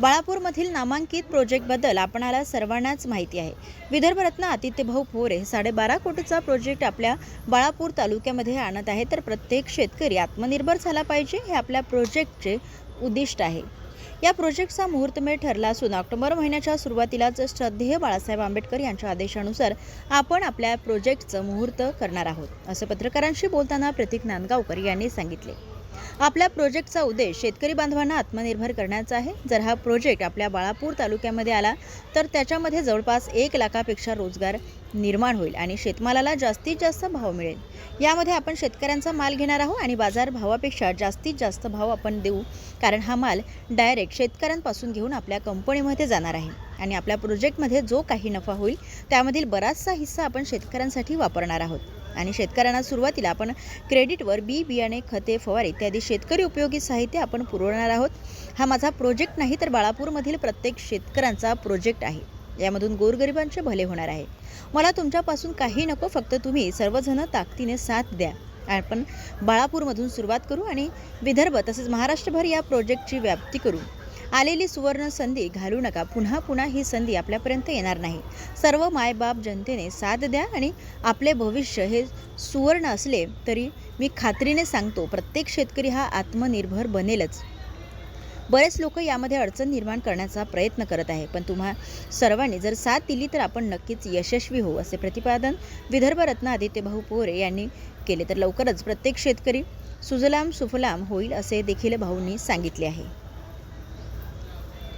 बाळापूरमधील नामांकित प्रोजेक्टबद्दल आपणाला सर्वांनाच माहिती आहे. विदर्भरत्न आदित्यभाऊ पोरे साडेबारा कोटीचा प्रोजेक्ट आपल्या बाळापूर तालुक्यामध्ये आणत आहे. तर प्रत्येक शेतकरी आत्मनिर्भर झाला पाहिजे हे आपल्या प्रोजेक्टचे उद्दिष्ट आहे. या प्रोजेक्टचा मुहूर्तमेळ ठरला असून ऑक्टोबर महिन्याच्या सुरुवातीलाच श्रद्धेय बाळासाहेब आंबेडकर यांच्या आदेशानुसार आपण आपल्या प्रोजेक्टचं मुहूर्त करणार आहोत. असं पत्रकारांशी बोलताना प्रतीक नांदगावकर यांनी सांगितले. आपल्या प्रोजेक्टचा उद्देश शेतकरी बांधवांना आत्मनिर्भर करण्याचा आहे. जर हा प्रोजेक्ट आपल्या बाळापूर तालुक्यामध्ये आला तर त्याच्यामध्ये जवळपास एक लाखापेक्षा रोजगार निर्माण होईल आणि शेतमालाला जास्तीत जास्त भाव मिळेल. यामध्ये आपण शेतकऱ्यांचा माल घेणार आहोत आणि बाजार भावापेक्षा जास्तीत जास्त भाव आपण देऊ कारण हा माल डायरेक्ट शेतकऱ्यांपासून घेऊन आपल्या कंपनीमध्ये जाणार आहे. आणि आपल्या प्रोजेक्टमध्ये जो काही नफा होईल त्यामधील बराचसा हिस्सा आपण शेतकऱ्यांसाठी वापरणार आहोत. आणि शेतकऱ्यांना सुरुवातीला आपण क्रेडिटवर बी बियाणे खते फवारे इत्यादी शेतकरी उपयोगी साहित्य आपण पुरवणार आहोत. हा माझा प्रोजेक्ट नाही तर बाळापूरमधील प्रत्येक शेतकऱ्यांचा प्रोजेक्ट आहे. यामधून गोरगरिबांचे भले होणार आहे. मला तुमच्यापासून काही नको फक्त तुम्ही सर्वजण ताकदीने साथ द्या. आपण बाळापूरमधून सुरुवात करू आणि विदर्भ तसेच महाराष्ट्रभर या प्रोजेक्टची व्याप्ती करू. आलेली सुवर्ण संधी घालू नका. पुन्हा पुन्हा ही संधी आपल्यापर्यंत येणार नाही. सर्व मायबाप जनतेने साथ द्या आणि आपले भविष्य हे सुवर्ण असले तरी मी खात्रीने सांगतो प्रत्येक शेतकरी हा आत्मनिर्भर बनेलच. बरेच लोक यामध्ये अडचण निर्माण करण्याचा प्रयत्न करत आहे पण तुम्हा सर्वांनी जर साथ दिली तर आपण नक्कीच यशस्वी होऊ असे प्रतिपादन विदर्भरत्न आदित्यभाऊ पोरे यांनी केले. तर लवकरच प्रत्येक शेतकरी सुजलाम सुफलाम होईल असे देखील भाऊंनी सांगितले आहे.